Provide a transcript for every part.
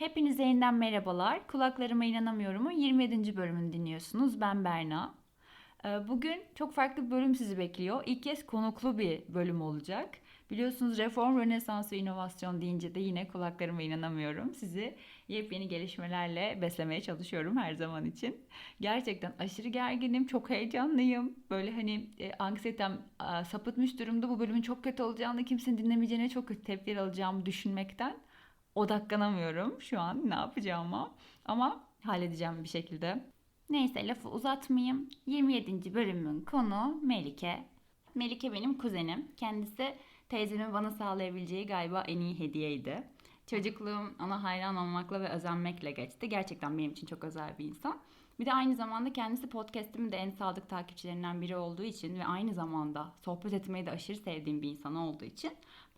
Hepinize yeniden merhabalar. Kulaklarıma inanamıyorum'un 27. bölümünü dinliyorsunuz. Ben Berna. Ee, Bugün çok farklı bir bölüm sizi bekliyor. İlk kez konuklu bir bölüm olacak. Biliyorsunuz reform, rönesans ve inovasyon deyince de yine kulaklarıma inanamıyorum. Sizi yepyeni gelişmelerle beslemeye çalışıyorum her zaman için. Gerçekten aşırı gerginim, çok heyecanlıyım. Böyle hani e, anksiyetem e, sapıtmış durumda bu bölümün çok kötü olacağını, kimsenin dinlemeyeceğine çok kötü tepkiler alacağımı düşünmekten odaklanamıyorum şu an ne yapacağıma. Ama halledeceğim bir şekilde. Neyse lafı uzatmayayım. 27. bölümün konu Melike. Melike benim kuzenim. Kendisi teyzemin bana sağlayabileceği galiba en iyi hediyeydi. Çocukluğum ona hayran olmakla ve özenmekle geçti. Gerçekten benim için çok özel bir insan. Bir de aynı zamanda kendisi podcast'imin de en sadık takipçilerinden biri olduğu için ve aynı zamanda sohbet etmeyi de aşırı sevdiğim bir insan olduğu için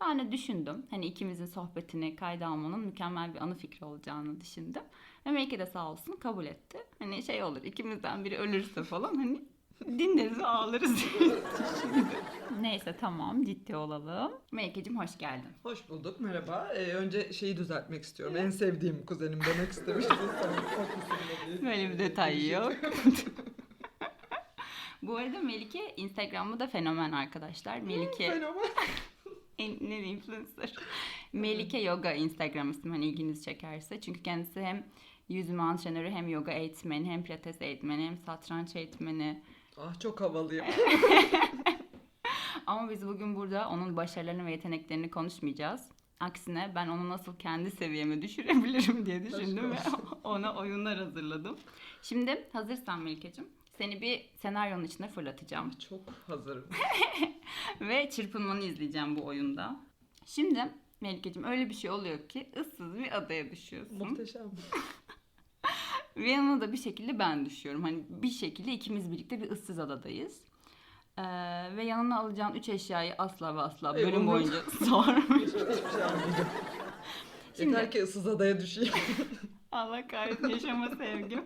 ben de düşündüm. Hani ikimizin sohbetini kayda almanın mükemmel bir anı fikri olacağını düşündüm. Ve Melike de sağ olsun kabul etti. Hani şey olur ikimizden biri ölürse falan hani dinleriz ve ağlarız. Neyse tamam ciddi olalım. Melike'cim hoş geldin. Hoş bulduk, merhaba. Ee, önce şeyi düzeltmek istiyorum. En sevdiğim kuzenim demek istemiştim. Böyle bir detay yok. Bu arada Melike Instagram'da da fenomen arkadaşlar. Melike Fenomen. En ne influencer. Melike Yoga Instagram ismi hani ilginizi çekerse. Çünkü kendisi hem yüzme antrenörü hem yoga eğitmeni hem pilates eğitmeni hem satranç eğitmeni. Ah çok havalıyım. Ama biz bugün burada onun başarılarını ve yeteneklerini konuşmayacağız. Aksine ben onu nasıl kendi seviyeme düşürebilirim diye düşündüm ve ona oyunlar hazırladım. Şimdi hazırsan Melike'cim seni bir senaryonun içine fırlatacağım. Çok hazırım. Ve çırpınmanı izleyeceğim bu oyunda. Şimdi Melike'cim öyle bir şey oluyor ki ıssız bir adaya düşüyorsun. Muhteşem. Ve yanına da bir şekilde ben düşüyorum. Hani bir şekilde ikimiz birlikte bir ıssız adadayız. Ee, ve yanına alacağın üç eşyayı asla ve asla bölüm umut. boyunca sormuyor. Şey. Şimdi- Yeter ki ıssız adaya düşeyim. Allah kahretsin yaşama sevgim.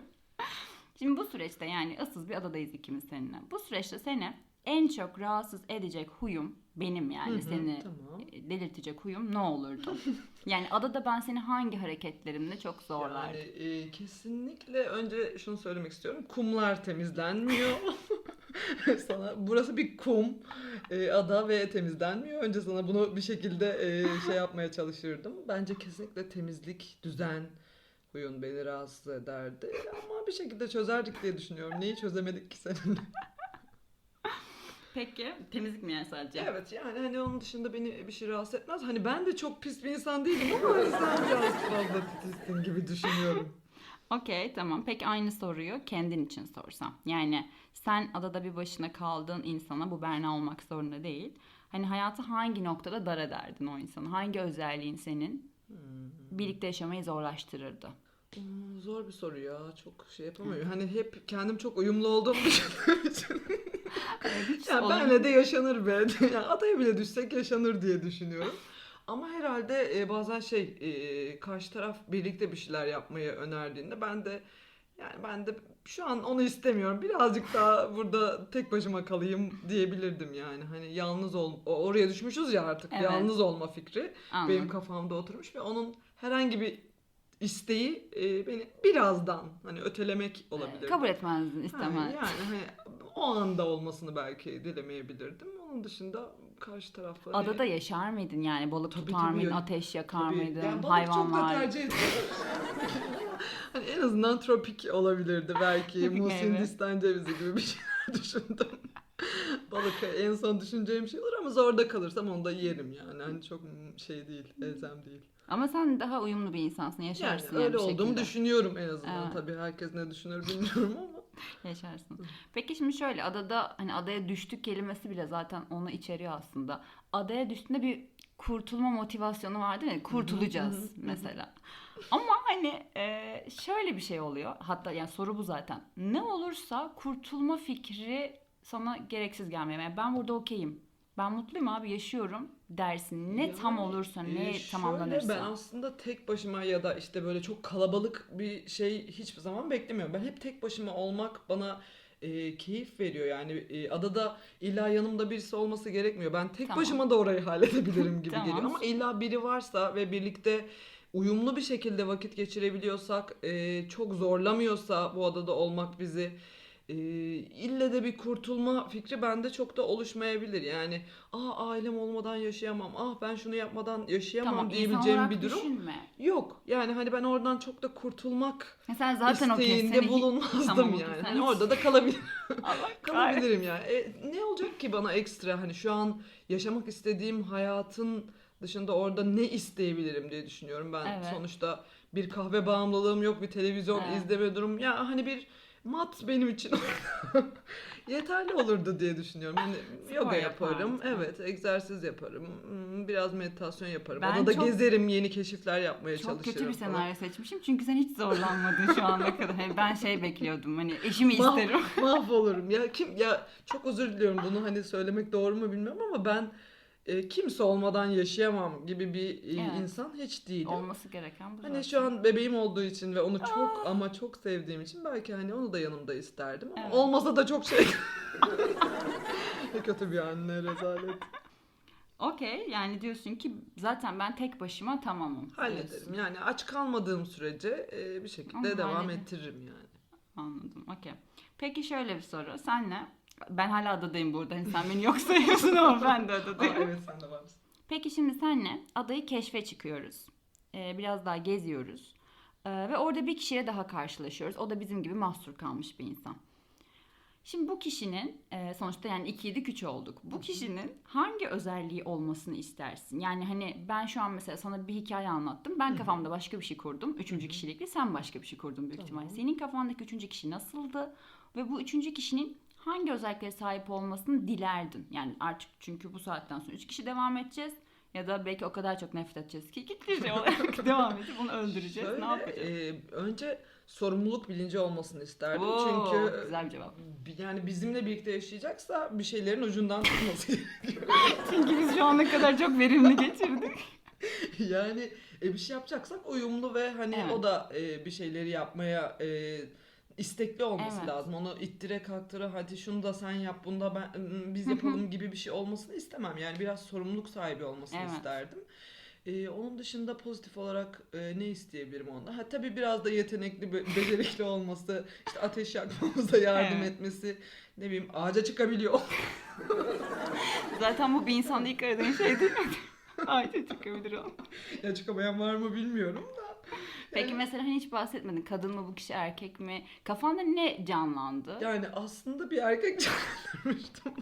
Şimdi bu süreçte yani ıssız bir adadayız ikimiz seninle. Bu süreçte seni en çok rahatsız edecek huyum benim yani Hı hı, seni tamam. delirtecek huyum ne olurdu? yani adada ben seni hangi hareketlerimle çok zorlardım? Yani e, kesinlikle önce şunu söylemek istiyorum. Kumlar temizlenmiyor. sana burası bir kum e, ada ve temizlenmiyor. Önce sana bunu bir şekilde e, şey yapmaya çalışırdım. Bence kesinlikle temizlik, düzen huyun beni rahatsız ederdi. Ama bir şekilde çözerdik diye düşünüyorum. Neyi çözemedik ki seninle? Peki temizlik mi yani sadece? Evet yani hani onun dışında beni bir şey rahatsız etmez. Hani ben de çok pis bir insan değilim ama hani sen biraz fazla titizsin gibi düşünüyorum. Okey tamam. Peki aynı soruyu kendin için sorsam. Yani sen adada bir başına kaldığın insana bu Berna olmak zorunda değil. Hani hayatı hangi noktada dar ederdin o insanı? Hangi özelliğin senin birlikte yaşamayı zorlaştırırdı? Hmm, Zor bir soru ya. Çok şey yapamıyorum. Hani hep kendim çok uyumlu olduğumu düşündüğüm için. yani benle de yaşanır be. Yani adaya bile düşsek yaşanır diye düşünüyorum. Ama herhalde e, bazen şey e, karşı taraf birlikte bir şeyler yapmayı önerdiğinde ben de yani ben de şu an onu istemiyorum. Birazcık daha burada tek başıma kalayım diyebilirdim yani. Hani yalnız ol o- oraya düşmüşüz ya artık. Evet. Yalnız olma fikri Anladım. benim kafamda oturmuş ve onun herhangi bir isteği e, beni birazdan hani ötelemek olabilir. Kabul etmezdin Ha, istemez. yani hani o anda olmasını belki dilemeyebilirdim. Onun dışında karşı tarafla hani- Adada yaşar mıydın yani? Balık Tabii, tutar tabii. mıydın? Ateş yakar Tabii. mıydın? Yani balık çok da tercih hani en azından tropik olabilirdi belki. Meyve. Hindistan cevizi gibi bir şeyler düşündüm. Balık en son düşüneceğim şey ama zorda kalırsam onu da yerim yani. Hani çok şey değil, elzem değil. Ama sen daha uyumlu bir insansın. Yani Yaşarsın yani, öyle bir olduğumu şekilde. düşünüyorum en azından. Evet. Tabii herkes ne düşünür bilmiyorum ama. Yaşarsın. Peki şimdi şöyle adada hani adaya düştük kelimesi bile zaten onu içeriyor aslında. Adaya düştüğünde bir kurtulma motivasyonu vardı ya kurtulacağız mesela. Ama hani e, şöyle bir şey oluyor. Hatta yani soru bu zaten. Ne olursa kurtulma fikri sana gereksiz gelmeye. Yani ben burada okeyim. Ben mutluyum abi yaşıyorum dersin. Ne tam Yani, olursa e, ne şöyle, tamamlanırsa. Ben aslında tek başıma ya da işte böyle çok kalabalık bir şey hiçbir zaman beklemiyorum. Ben hep tek başıma olmak bana e, keyif veriyor. Yani e, adada illa yanımda birisi olması gerekmiyor. Ben tek Tamam. başıma da orayı halledebilirim gibi Tamam. geliyor. Ama illa biri varsa ve birlikte uyumlu bir şekilde vakit geçirebiliyorsak, e, çok zorlamıyorsa bu adada olmak bizi e, ille de bir kurtulma fikri bende çok da oluşmayabilir. Yani ah ailem olmadan yaşayamam, ah ben şunu yapmadan yaşayamam Tamam diyebileceğim bir durum düşünme. yok. Yani hani ben oradan çok da kurtulmak sen zaten o isteğinde hiç- bulunmazdım Tamam, yani. Hani orada da kalabilirim. Kalabilirim yani. E, ne olacak ki bana ekstra hani şu an yaşamak istediğim hayatın dışında orada ne isteyebilirim diye düşünüyorum ben. Evet. Sonuçta bir kahve bağımlılığım yok, bir televizyon Evet. izleme durum. Ya hani bir mat benim için yeterli olurdu diye düşünüyorum. Hani yoga yaparım, evet, egzersiz yaparım, hmm, biraz meditasyon yaparım. Ben Odada çok- gezerim, yeni keşifler yapmaya Çok çalışırım kötü bir falan. senaryo seçmişim çünkü sen hiç zorlanmadın şu ana kadar. Hani ben şey bekliyordum hani eşimi isterim. Mahvolurum. Ya kim ya çok özür diliyorum bunu hani söylemek doğru mu bilmiyorum ama ben e, kimse olmadan yaşayamam gibi bir e, Evet. insan hiç değilim. Olması gereken bu Hani zaten. şu an bebeğim olduğu için ve onu çok ama çok sevdiğim için belki hani onu da yanımda isterdim ama Evet. olmasa da çok şey. ne kötü bir anne rezalet. Okey yani diyorsun ki zaten ben tek başıma tamamım. Hallederim. diyorsun. Yani aç kalmadığım sürece e, bir şekilde Onu devam halledin. ettiririm yani. Anladım okey. Peki şöyle bir soru. Senle ben hala adadayım burada. Hani sen beni yok sayıyorsun ama ben de Aa, adadayım. evet sen de varsın. Peki şimdi senle adayı keşfe çıkıyoruz. Ee, biraz daha geziyoruz. Ee, ve orada bir kişiyle daha karşılaşıyoruz. O da bizim gibi mahsur kalmış bir insan. Şimdi bu kişinin e, sonuçta yani 2 yedik 3 olduk. Bu kişinin hangi özelliği olmasını istersin? Yani hani ben şu an mesela sana bir hikaye anlattım. Ben kafamda başka bir şey kurdum. Üçüncü kişilikli sen başka bir şey kurdun büyük Tamam. ihtimal. Senin kafandaki üçüncü kişi nasıldı? Ve bu üçüncü kişinin hangi özelliklere sahip olmasını dilerdin? Yani artık çünkü bu saatten sonra üç kişi devam edeceğiz. Ya da belki o kadar çok nefret edeceğiz ki kitlece olarak devam edip bunu öldüreceğiz. Şöyle, ne yapacağız? e, önce sorumluluk bilinci olmasını isterdim. Oo, Çünkü güzel bir cevap. yani bizimle birlikte yaşayacaksa bir şeylerin ucundan tutması gerekiyor. Çünkü biz şu ana kadar çok verimli geçirdik. yani e, bir şey yapacaksak uyumlu ve hani Evet. o da e, bir şeyleri yapmaya e, istekli olması Evet. lazım. Onu ittire kaktıra hadi şunu da sen yap bunu da ben biz yapalım gibi bir şey olmasını istemem. Yani biraz sorumluluk sahibi olmasını Evet. isterdim. E, onun dışında pozitif olarak e, ne isteyebilirim onda? Ha tabii biraz da yetenekli, be- becerikli olması, işte ateş yakmamıza yardım Evet. etmesi, ne bileyim ağaca çıkabiliyor. Zaten bu bir insanda ilk aradığın şey değil mi? Ağaca çıkabilir o. ya çıkamayan var mı bilmiyorum da. Peki mesela hani hiç bahsetmedin. Kadın mı bu kişi erkek mi? Kafanda ne canlandı? Yani aslında bir erkek canlandırmıştım.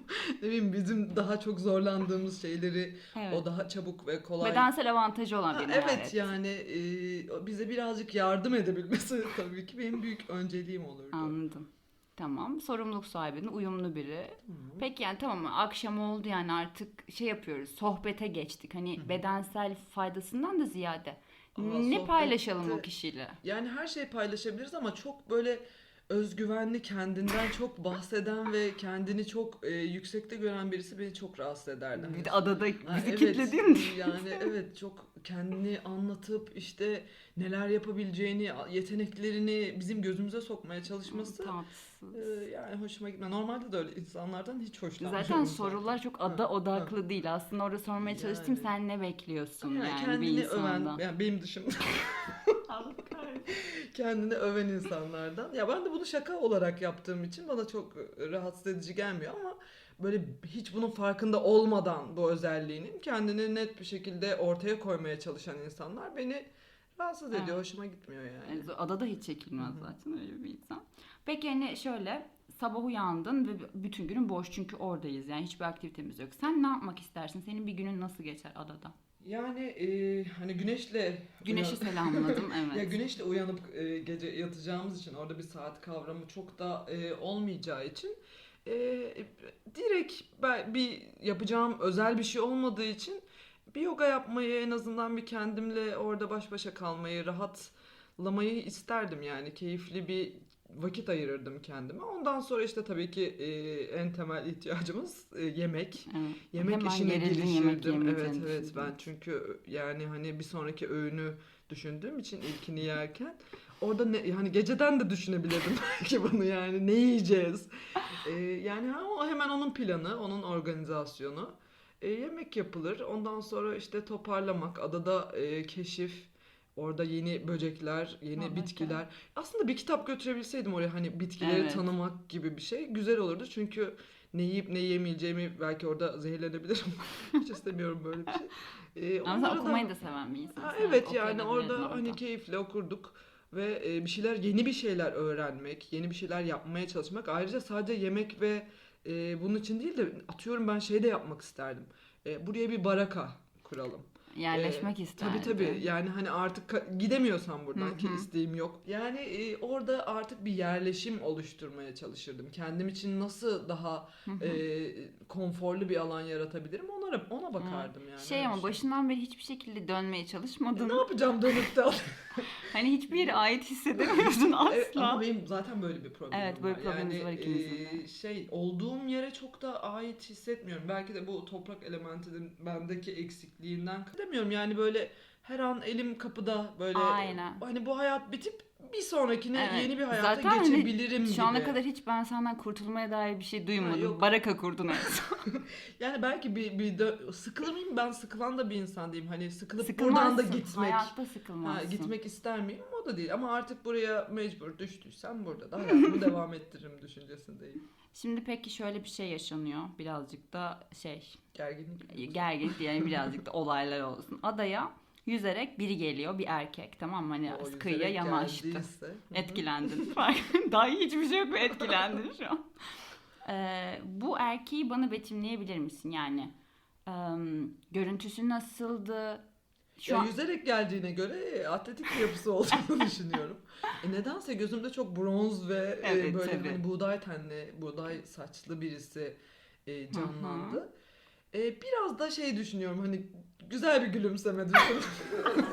ne bileyim bizim daha çok zorlandığımız şeyleri evet. o daha çabuk ve kolay. Bedensel avantajı olan Ha, birini evet hayal yani e, bize birazcık yardım edebilmesi tabii ki benim büyük önceliğim olurdu. Anladım. Tamam. Sorumluluk sahibinin uyumlu biri. Peki yani tamam akşam oldu yani artık şey yapıyoruz. Sohbete geçtik. Hani bedensel faydasından da ziyade. Ama ne sohbette- paylaşalım o kişiyle? Yani her şeyi paylaşabiliriz ama çok böyle özgüvenli, kendinden çok bahseden ve kendini çok e, yüksekte gören birisi beni çok rahatsız ederdi. Hani Bir de adada bizi Ha, evet, kilitlediğin yani evet çok kendini anlatıp işte neler yapabileceğini, yeteneklerini bizim gözümüze sokmaya çalışması tatsız. e, yani hoşuma gitmiyor. Normalde de öyle insanlardan hiç hoşlanmıyorum. Zaten sorular çok ada Ha, odaklı değil. Aslında orada sormaya çalıştım Yani. sen ne bekliyorsun yani, yani, bir kendini insandan. öven, yani benim dışımda kendini öven insanlardan. Ya ben de bunu şaka olarak yaptığım için bana çok rahatsız edici gelmiyor ama böyle hiç bunun farkında olmadan bu özelliğinin kendini net bir şekilde ortaya koymaya çalışan insanlar beni rahatsız ediyor. Evet. Hoşuma gitmiyor yani. Yani adada hiç çekilmez zaten öyle bir insan. Peki hani şöyle sabah uyandın ve bütün günün boş çünkü oradayız yani hiçbir aktivitemiz yok. Sen ne yapmak istersin? Senin bir günün nasıl geçer adada? Yani e, hani güneşle Güneşi uyan- selamladım evet. Ya güneşle uyanıp e, gece yatacağımız için orada bir saat kavramı çok da e, olmayacağı için e, direkt ben bir yapacağım özel bir şey olmadığı için bir yoga yapmayı en azından bir kendimle orada baş başa kalmayı rahatlamayı isterdim yani keyifli bir vakit ayırırdım kendime. Ondan sonra işte tabii ki e, en temel ihtiyacımız e, yemek. Evet. Yemek Hemen işine yemek girişirdim. yemeyeceğini evet evet ben çünkü yani hani bir sonraki öğünü düşündüğüm için ilkini yerken orada ne hani geceden de düşünebilirdim belki bunu yani ne yiyeceğiz. Ee, yani ha, o hemen onun planı, onun organizasyonu. Ee, yemek yapılır. Ondan sonra işte toparlamak, adada e, keşif, Orada yeni böcekler, yeni Mutlaka. bitkiler. Aslında bir kitap götürebilseydim oraya hani bitkileri Evet. tanımak gibi bir şey güzel olurdu. Çünkü ne yiyip ne yemeyeceğimi belki orada zehirlenebilirim. Hiç istemiyorum böyle bir şey. Ee, Ama onları da- okumayı da seven bir insansın. Ha, Evet, yani okuyabilirdin orada hani keyifle okurduk ve e, bir şeyler yeni bir şeyler öğrenmek, yeni bir şeyler yapmaya çalışmak. Ayrıca sadece yemek ve e, bunun için değil de atıyorum ben şey de yapmak isterdim. E, buraya bir baraka kuralım. Yerleşmek Tabii isterdim. tabii yani hani artık gidemiyorsam buradan Hı ki hı. isteğim yok. Yani e, orada artık bir yerleşim oluşturmaya çalışırdım. Kendim için nasıl daha Hı hı. e, konforlu bir alan yaratabilirim ona ona bakardım yani. Şey ama şey. başından beri hiçbir şekilde dönmeye çalışmadın. E, ne yapacağım dönüp de Hani hiçbir yere ait hissedemiyorsun Evet, asla. ama benim zaten böyle bir problemim Evet, böyle var. problemimiz yani, var ikimizin de. e, şey olduğum yere çok da ait hissetmiyorum. Belki de bu toprak elementinin bendeki eksikliğinden demiyorum. Yani böyle her an elim kapıda böyle Aynen. hani bu hayat bitip bir sonrakine Evet. yeni bir hayata Zaten hani geçebilirim gibi. Şu ana kadar hiç ben senden kurtulmaya dair bir şey duymadım. yok. Baraka kurdun en son. Yani belki bir, bir dö- sıkılır mıyım? Ben sıkılan da bir insan diyeyim. Hani sıkılıp buradan da gitmek. Hayatta Ha, sıkılmazsın. gitmek ister miyim? O da değil. Ama artık buraya mecbur düştüysem burada da hayatımı devam ettiririm düşüncesindeyim. Şimdi peki şöyle bir şey yaşanıyor. Birazcık da şey Gerginlik. gerginlik yani birazcık da olaylar olsun. Adaya yüzerek biri geliyor. Bir erkek tamam mı? Hani O kıyıya yanaştı. geldiyse. Etkilendin. Daha hiçbir şey yok etkilendin şu an. Ee, bu erkeği bana betimleyebilir misin? Yani em, görüntüsü nasıldı? Şu ya an yüzerek geldiğine göre e, atletik bir yapısı olduğunu düşünüyorum. E nedense gözümde çok bronz ve e, Evet, böyle tabii. hani buğday tenli, buğday saçlı birisi e, canlandı. E, biraz da şey düşünüyorum hani güzel bir gülümseme düşünüyorum.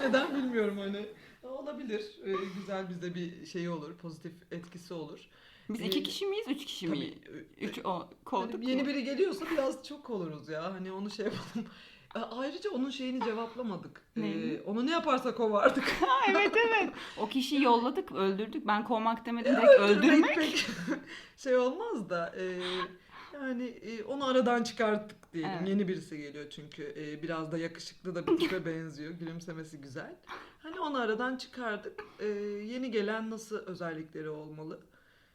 Neden bilmiyorum hani. Olabilir. E, güzel bize bir şey olur, pozitif etkisi olur. biz Ee, iki kişi miyiz, üç kişi miyiz? Tabii. e, Üç o koltuk Hani yeni mu? biri geliyorsa biraz çok oluruz ya. Hani onu şey yapalım. E, Ayrıca onun şeyini cevaplamadık. E, Neyini? onu ne yaparsak o vardık. Ha, evet evet. O kişiyi yolladık, öldürdük. Ben kovmak demedim, direkt Öldürmek öldürmek. pek şey olmaz da. e, yani e, onu aradan çıkarttık diyelim. Evet. Yeni birisi geliyor çünkü. E, biraz da yakışıklı da bir tipe benziyor. Gülümsemesi güzel. Hani onu aradan çıkardık. E, yeni gelen nasıl özellikleri olmalı?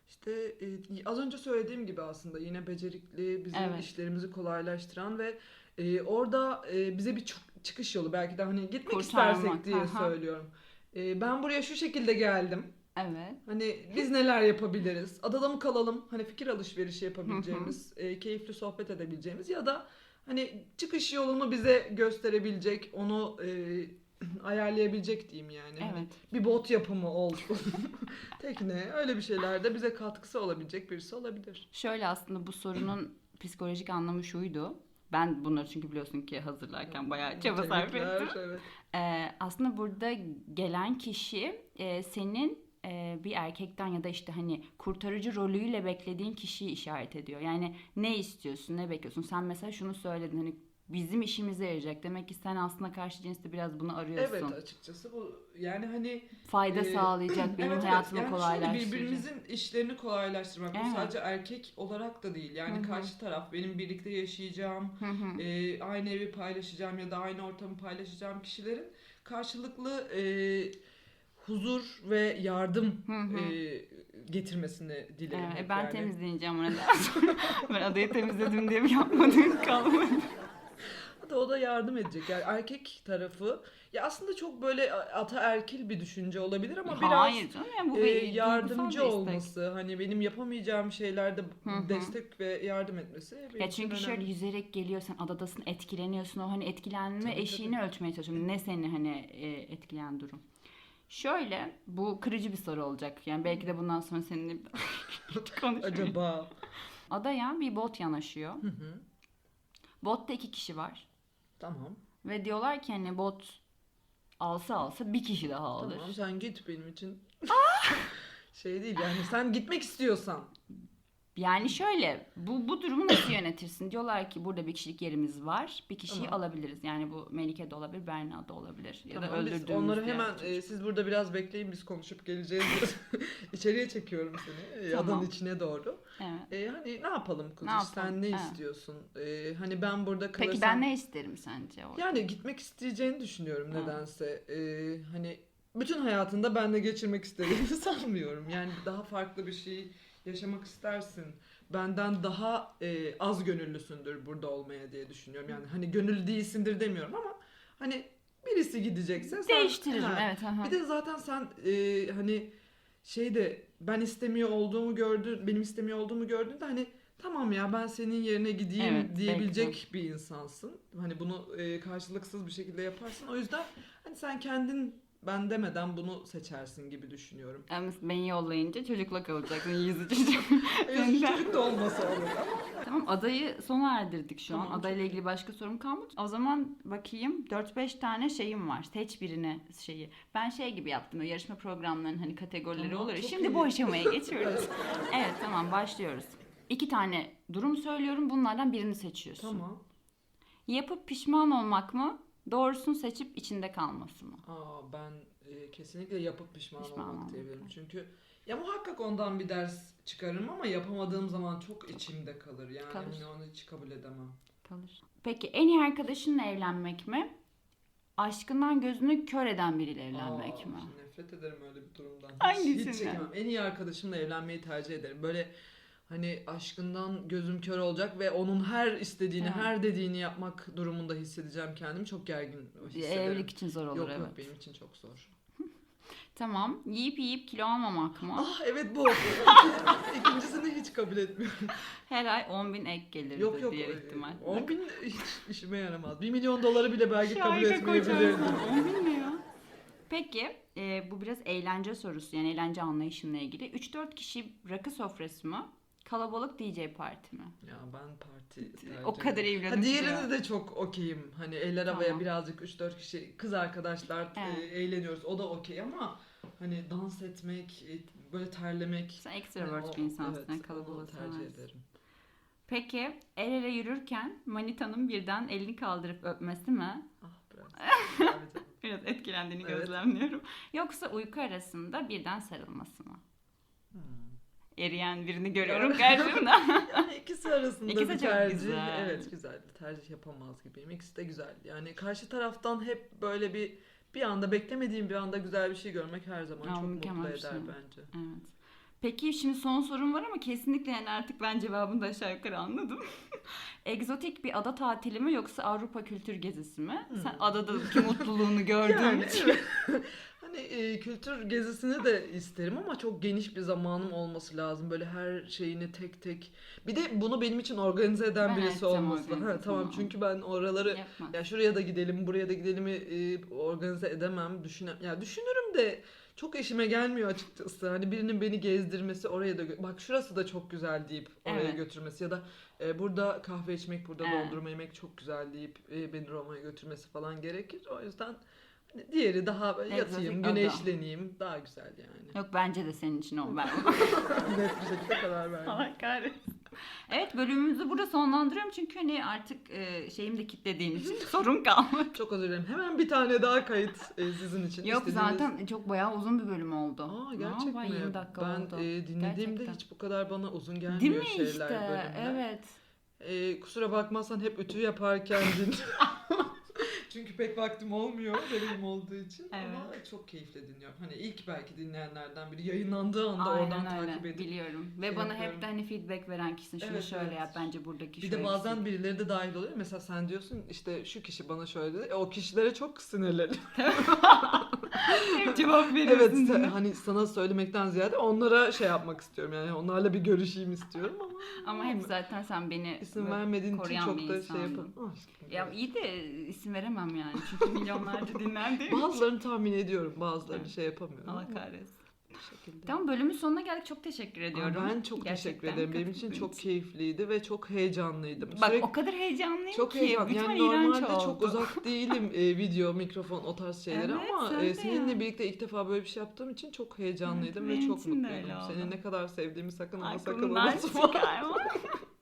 İşte e, az önce söylediğim gibi aslında yine becerikli, bizim Evet. işlerimizi kolaylaştıran ve e, orada e, bize bir çık- çıkış yolu belki de hani gitmek Kurtarmak, istersek diye aha. söylüyorum. E, ben buraya şu şekilde geldim. Evet. Hani biz neler yapabiliriz? Adada mı kalalım? Hani fikir alışverişi yapabileceğimiz, e, keyifli sohbet edebileceğimiz ya da hani çıkış yolunu bize gösterebilecek, onu e, ayarlayabilecek diyeyim yani. Hani Evet. bir bot yapımı olsun. Tekne öyle bir şeylerde bize katkısı olabilecek birisi olabilir. Şöyle aslında bu sorunun psikolojik anlamı şuydu. Ben bunları çünkü biliyorsun ki hazırlarken bayağı çaba sarf ettim. Evet. Ee, aslında burada gelen kişi e, senin e, bir erkekten ya da işte hani kurtarıcı rolüyle beklediğin kişiyi işaret ediyor. Yani ne istiyorsun, ne bekliyorsun? Sen mesela şunu söyledin hani bizim işimize yarayacak. Demek ki sen aslında karşı cinste biraz bunu arıyorsun. Evet açıkçası bu yani hani Fayda Ee, sağlayacak, benim evet, hayatımı evet. Yani kolaylaştıracak. birbirimizin işlerini kolaylaştırmak. Evet. Bu sadece erkek olarak da değil. Yani Hı hı. karşı taraf benim birlikte yaşayacağım, e, aynı evi paylaşacağım ya da aynı ortamı paylaşacağım kişilerin karşılıklı e, huzur ve yardım Hı hı. e, getirmesini dilerim. Evet, hep ben yani. temizleyeceğim dersin. ben adayı temizledim diye bir yapmadığım kalmadı. Hatta o da yardım edecek. Yani erkek tarafı ya aslında çok böyle ataerkil bir düşünce olabilir ama biraz Hayır canım yani bu e, yardımcı olması, hani benim yapamayacağım şeylerde Hı hı. destek ve yardım etmesi Ya çünkü şöyle önemli. yüzerek geliyorsan adadasın etkileniyorsun o hani etkilenme Tabii, eşiğini ölçmeye çalışıyorum. Ne seni hani e, etkileyen durum. Şöyle bu kırıcı bir soru olacak. Yani belki de bundan sonra seninle konuşmayayım. Acaba? Adaya bir bot yanaşıyor. Hı hı. Botta iki kişi var. Tamam. Ve diyorlar ki hani bot alsa alsa bir kişi daha alır. Tamam sen git benim için. şey değil yani sen gitmek istiyorsan. Yani şöyle bu bu durumu nasıl yönetirsin? Diyorlar ki burada bir kişilik yerimiz var. Bir kişiyi Tamam. alabiliriz. Yani bu Melike de olabilir, Berna da olabilir. Ya da Tamam, biz öldürdüğümüz onları diğer hemen e, siz burada biraz bekleyin biz konuşup geleceğiz. İçeriye çekiyorum seni. E, Tamam. adanın içine doğru. Evet. E, hani ne yapalım Kudüs? Ne yapalım? Sen ne Evet. istiyorsun? E, hani ben burada kalırsam... Peki ben ne isterim sence orada? Yani gitmek isteyeceğini düşünüyorum Ha. nedense. E, hani bütün hayatında benle geçirmek istediğini sanmıyorum. Yani daha farklı bir şey yaşamak istersin. Benden daha e, az gönüllüsündür burada olmaya diye düşünüyorum. Yani hani gönüllü değilsindir demiyorum ama hani birisi gidecekse sen... Değiştiririm Ha. evet. aha. Bir de zaten sen e, hani şeyde ben istemiyor olduğumu gördün, benim istemiyor olduğumu gördüğünde hani tamam ya ben senin yerine gideyim Evet, diyebilecek bir insansın. Hani bunu e, karşılıksız bir şekilde yaparsın. O yüzden hani sen kendin ben demeden bunu seçersin gibi düşünüyorum. Ama beni yollayınca çocukla kalacaksın yüzü çocuk. Evet, çocuk da olmasa olur ama. tamam adayı sona erdirdik şu an. Tamam, Adayla ilgili başka sorum kalmadı. O zaman bakayım 4-5 tane şeyim var. Seç birini şeyi. Ben şey gibi yaptım. o yarışma programlarının hani kategorileri Tamam, olur ya. çok Şimdi iyi. bu aşamaya geçiyoruz. evet tamam başlıyoruz. İki tane durum söylüyorum. Bunlardan birini seçiyorsun. Tamam. Yapıp pişman olmak mı? Doğrusunu seçip içinde kalması mı? Aa ben e, kesinlikle yapıp pişman, Pişman olmak olmak, diyebilirim. Çünkü ya muhakkak ondan bir ders çıkarırım ama yapamadığım zaman çok içimde kalır. Yani Kalır. hani onu hiç kabul edemem. Kalır. Peki en iyi arkadaşınla evlenmek mi? Aşkından gözünü kör eden biriyle evlenmek Aa, mi? Nefret ederim öyle bir durumdan. Hangisinden? Hiç çekemem. En iyi arkadaşımla evlenmeyi tercih ederim. Böyle hani aşkından gözüm kör olacak ve onun her istediğini, Evet. her dediğini yapmak durumunda hissedeceğim kendimi. Çok gergin hissederim. Evlilik için zor olur yok evet. yok benim için çok zor. Tamam. Yiyip yiyip kilo almamak mı? Ah evet bu. İkincisini hiç kabul etmiyorum. Her ay 10 bin ek gelir Yok yok. diğer ihtimal. 10 bin hiç işime yaramaz. 1 milyon doları bile belki kabul Şahika etmeyebilirdim. kocarsın. 10 bin ne ya? Peki e, bu biraz eğlence sorusu yani eğlence anlayışınla ilgili. 3-4 kişi rakı sofrası mı? Kalabalık DJ parti mi? Ya ben parti tercih O kadar iyi Ha, diğerini de çok okeyim. Hani eller havaya Tamam. birazcık 3-4 kişi kız arkadaşlar Evet. e, eğleniyoruz. O da okey ama hani dans etmek, e, böyle terlemek. Sen hani extrovert o- bir insansın. evet, yani kalabalığı tercih sevmezsin. ederim. Peki el ele yürürken manitanın birden elini kaldırıp öpmesi mi? Ah bırak. Biraz etkilendiğini Evet. gözlemliyorum. Yoksa uyku arasında birden sarılması mı? Eriyen birini görüyorum karşımda. İkisi arasında İkisi bir tercih. güzel. Evet güzel. Bir tercih yapamaz gibiyim. İkisi de güzel. Yani karşı taraftan hep böyle bir bir anda beklemediğim bir anda güzel bir şey görmek her zaman Aa, çok mutlu eder şey. bence. Evet. Peki şimdi son sorum var ama kesinlikle yani artık ben cevabını da aşağı yukarı anladım. Egzotik bir ada tatili mi yoksa Avrupa kültür gezisi mi? Sen Hmm. adadaki mutluluğunu gördüğün Yani için. Hani e, kültür gezisini de isterim ama çok geniş bir zamanım olması lazım. Böyle her şeyini tek tek. Bir de bunu benim için organize eden Ben birisi olması. Ha, tamam çünkü ben oraları Yapma. ya şuraya da gidelim, buraya da gidelim e, organize edemem, düşünem. Ya düşünürüm de çok işime gelmiyor açıkçası. Hani birinin beni gezdirmesi, oraya da gö- bak şurası da çok güzel deyip oraya Evet. götürmesi ya da e, burada kahve içmek, burada Evet. dondurma yemek çok güzel deyip e, beni Roma'ya götürmesi falan gerekir. O yüzden diğeri daha böyle yatayım, güneşleneyim daha güzel yani. Yok bence de senin için o ben. Net bir şekilde karar verdim. Allah kahretsin. Evet bölümümüzü burada sonlandırıyorum çünkü hani artık e, şeyim de kitlediğin için sorun kalmadı. Çok özür dilerim. Hemen bir tane daha kayıt e, sizin için. Yok İstediğiniz- zaten çok bayağı uzun bir bölüm oldu. Aa gerçek yapayım, mi? 20 dakika ben oldu. e, dinlediğimde Gerçekten. hiç bu kadar bana uzun gelmiyor Değil mi şeyler işte? bölümler. Evet. E, kusura bakmazsan hep ütü yaparken din. Çünkü pek vaktim olmuyor benim olduğu için ama çok keyifle dinliyorum. Hani ilk belki dinleyenlerden biri yayınlandığı anda oradan Aynen öyle. takip edip Biliyorum. Ve şey bana yapıyorum. hep de hani feedback veren kişisin. Şunu Evet, şöyle evet. yap bence buradaki bir de bazen eksik. birileri de dahil oluyor. Mesela sen diyorsun işte şu kişi bana şöyle dedi. E, o kişilere çok sinirleniyorum. Hep cevap Evet veriyorsun. mi? hani sana söylemekten ziyade onlara şey yapmak istiyorum yani onlarla bir görüşeyim istiyorum ama Ama hep zaten sen beni isim vermediğin için çok da şey işte. Ya iyi de isim veremem yani. Çünkü milyonlarca dinlendiğim için. Bazılarını tahmin ediyorum bazılarını şey yapamıyorum. Allah ama kahretsin. Bu şekilde. Tamam bölümün sonuna geldik. Çok teşekkür Aa, ediyorum. Ben çok teşekkür Gerçekten ederim. Benim için çok keyifliydi ve çok heyecanlıydım. Bak Sürekli- o kadar heyecanlıyım çok ki. heyecan. Lütfen Yani normalde çok oldu. uzak değilim e, video, mikrofon o tarz şeylere Evet, ama e, seninle ya. birlikte ilk defa böyle bir şey yaptığım için çok heyecanlıydım Evet, ve çok mutluydum. Seni ne kadar sevdiğimi sakın ama sakın unutma.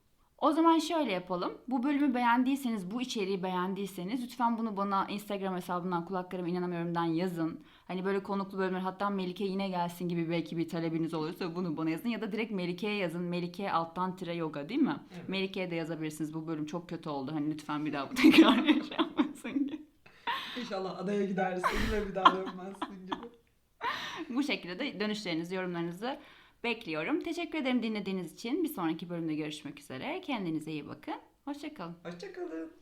O zaman şöyle yapalım. Bu bölümü beğendiyseniz, bu içeriği beğendiyseniz lütfen bunu bana Instagram hesabından kulaklarıma inanamıyorumdan yazın. Hani böyle konuklu bölümler hatta Melike yine gelsin gibi belki bir talebiniz olursa bunu bana yazın. Ya da direkt Melike'ye yazın. Melike alttan tire yoga değil mi? Evet. Melike'ye de yazabilirsiniz. Bu bölüm çok kötü oldu. Hani lütfen bir daha bu tekrar yapmasın gibi. İnşallah adaya gidersin ve bir daha dönmezsin gibi. Bu şekilde de dönüşlerinizi, yorumlarınızı bekliyorum. Teşekkür ederim dinlediğiniz için. Bir sonraki bölümde görüşmek üzere. Kendinize iyi bakın. Hoşçakalın. Hoşçakalın.